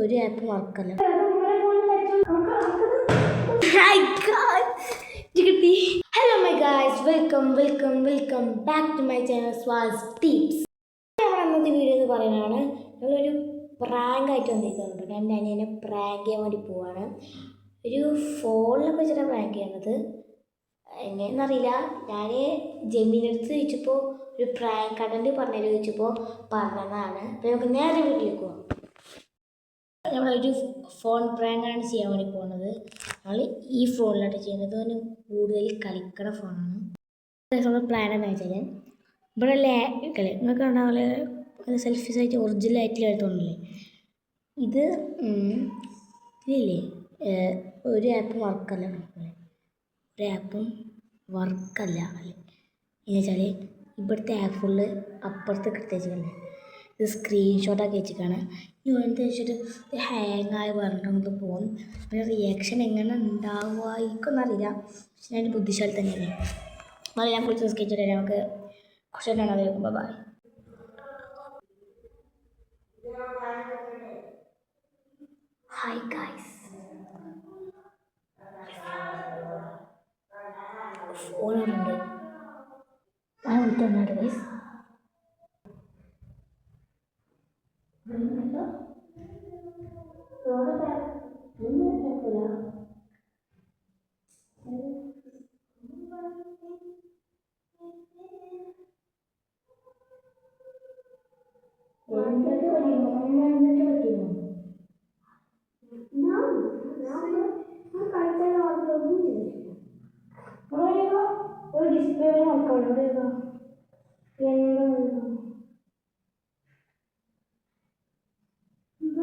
ഒരു app വർക്കല്ല hello my guys welcome welcome welcome back to my channel സ്വാസ് tips ഞാൻ അന്നത്തെ video എന്ന് പറയുന്നതാണ്. നമ്മളൊരു പ്രാങ്ക് ആയിട്ട് വന്നിരിക്കുന്നുണ്ട്. എന്റെ അനിയനെ പ്രാങ്ക് ചെയ്യാൻ വേണ്ടി പോവാണ്. ഒരു ഫോണിലൊക്കെ വെച്ചിട്ടാണ് പ്രാങ്ക് ചെയ്യണത് എങ്ങനെയെന്നറിയില്ല. ഞാൻ ജമീനടുത്ത് ചോദിച്ചപ്പോൾ ഒരു പ്രാങ്ക് കടണ്ട് പറഞ്ഞു ചോദിച്ചപ്പോൾ പറഞ്ഞതാണ്. അപ്പോൾ നമുക്ക് നേരെ വീട്ടിലേക്ക് പോകാം നമ്മളൊരു ഫോൺ പ്രാങ്കാണ് ചെയ്യാൻ വേണ്ടി പോകുന്നത് നമ്മൾ ഈ ഫോണിലാണ് ചെയ്യുന്നത്. ഇതിന് കൂടുതൽ കളിക്കണ ഫോണാണ് അതേസമയം പ്ലാൻ എന്ന് വെച്ചാൽ ഇവിടെ ലേ കളി നിങ്ങൾക്ക് പോലെ സെൽഫീസ് ആയിട്ട് ഒറിജിനൽ ആയിട്ട് തോന്നില്ലേ ഇത് ഇല്ലേ ഒരു ആപ്പ് വർക്കല്ല ഒരു ആപ്പും വർക്കല്ല അല്ലേ എന്ന് വെച്ചാൽ ഇവിടുത്തെ ആപ്പ് അപ്പുറത്ത് കൃത്യം ഇത് സ്ക്രീൻഷോട്ടാക്കി വെച്ചിട്ടാണ് ഇനി എന്താ വെച്ചിട്ട് ഇത് ഹാങ് ആയി പറഞ്ഞിട്ട് പോകും പിന്നെ റിയാക്ഷൻ എങ്ങനെ ഉണ്ടാവുമായിരിക്കും അറിയില്ല പക്ഷെ ഞാൻ ബുദ്ധിശാലി തന്നെയാണ്. അതെ ഞാൻ കുറച്ച് സ്കെച്ച് നമുക്ക് കുറച്ച് നേരം വരുമ്പോൾ ബൈ ഹായ് ഗൈസ് ഫോണുണ്ട് ഞാൻ വിളിക്കുന്നുണ്ട് ഗൈസ് ഒരു ഡിസ്പ്ലേ നോക്കാം എന്താ ഇത്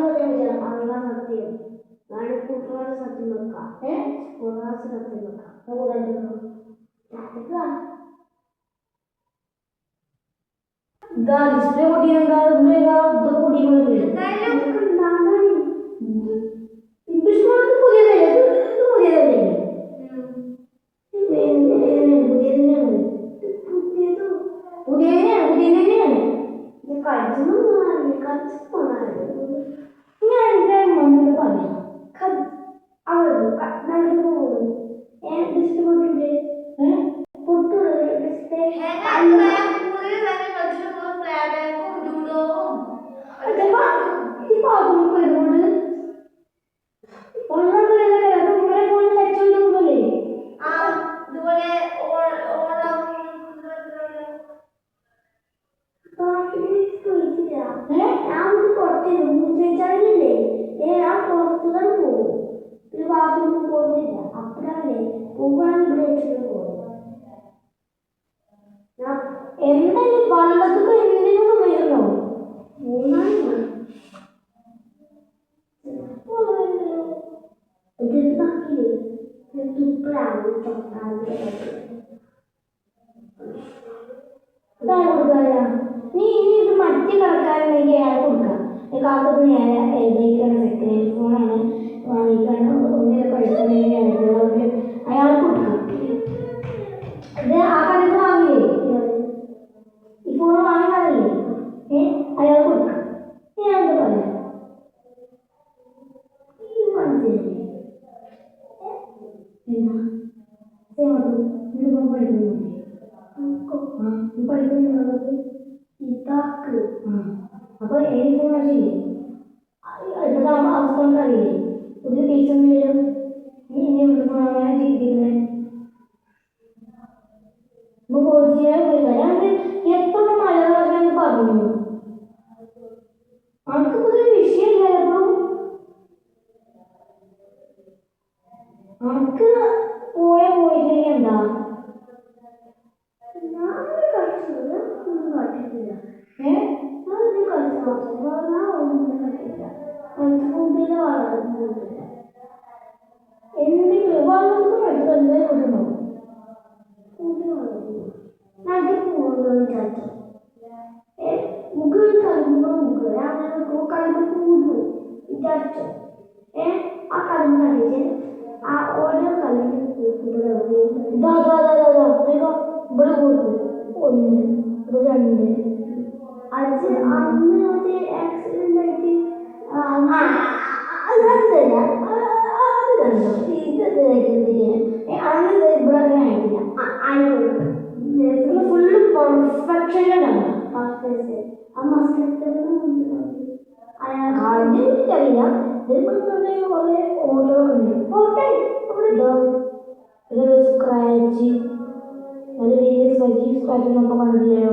പറ്റില്ല അള്ള സത്യം. നാളെ കുട്ടനാട് സത്യം വെക്കാം. ഏ? കുറാസ് സത്യം വെക്കാം. ഡിസ്പ്ലേ പൊട്ടിയാൽ ഡിസ്പ്ലേ നീ ഇനി ഇത് മറ്റു കളിക്കാരുണ്ടെങ്കിൽ അയാൾ കൊടുക്കാം. കാക്കുന്നത് ഞാൻ ഏകദേശം സെക്കൻഡ് ഫോണാണ് വാങ്ങിക്കണം ഒന്നിനെ പഠിക്കുന്നെങ്കിൽ 不？嗯，够。嗯，你挂一个？kalau mau mungkin ada kau kalau puluh jatuh. Eh, akan mana je? Ah, order kali ni puluh dah dah dah dah dah. Mereka berapa? ഒന്ന് രണ്ട് അത് അന്ന് ഒരു ആക്സിഡന്റ് ആയിട്ട് അത് തരാ അത് കണ്ടോ? ഇത് ഇവിടെ അങ്ങനെ ആയിട്ടില്ല ആയിക്കോട്ടെ. ഫുള്ള് പെർഫെക്ഷനാണ് എനിക്കറിയില്ല കുറെ ഓർഡറൊക്കെ ഉണ്ട്. ഒരു സ്ക്രാച്ച് ഒരു വലിയ സ്ക്രാച്ച് സ്ക്രാച്ച് നമുക്ക് കണ്ടില്ലല്ലോ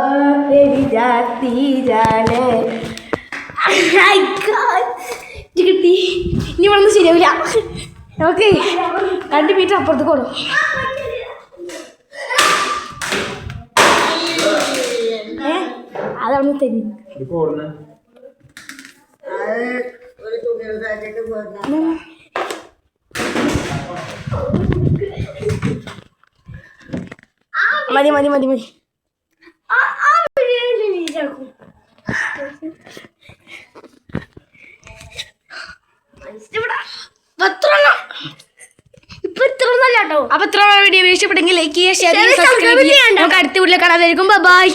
സീരിയസ് जाती കണ്ടുപിടി കിട്ടി. ഇനി വളർന്ന് ശരിയാവില്ല. ഓക്കെ രണ്ട് മീറ്റർ അപ്പുറത്ത് കൊടു ഏ? അതവിടെ തരും മതി മതി മതി മതി. വീഡിയോ ഇഷ്ടപ്പെട്ടെങ്കിൽ ലൈക്ക് ചെയ്യുക ഷെയർ ചെയ്യുക സബ്സ്ക്രൈബ് ചെയ്യുക. നമുക്ക് അടുത്ത വീട്ടിൽ കാണാതായിരിക്കും ബൈ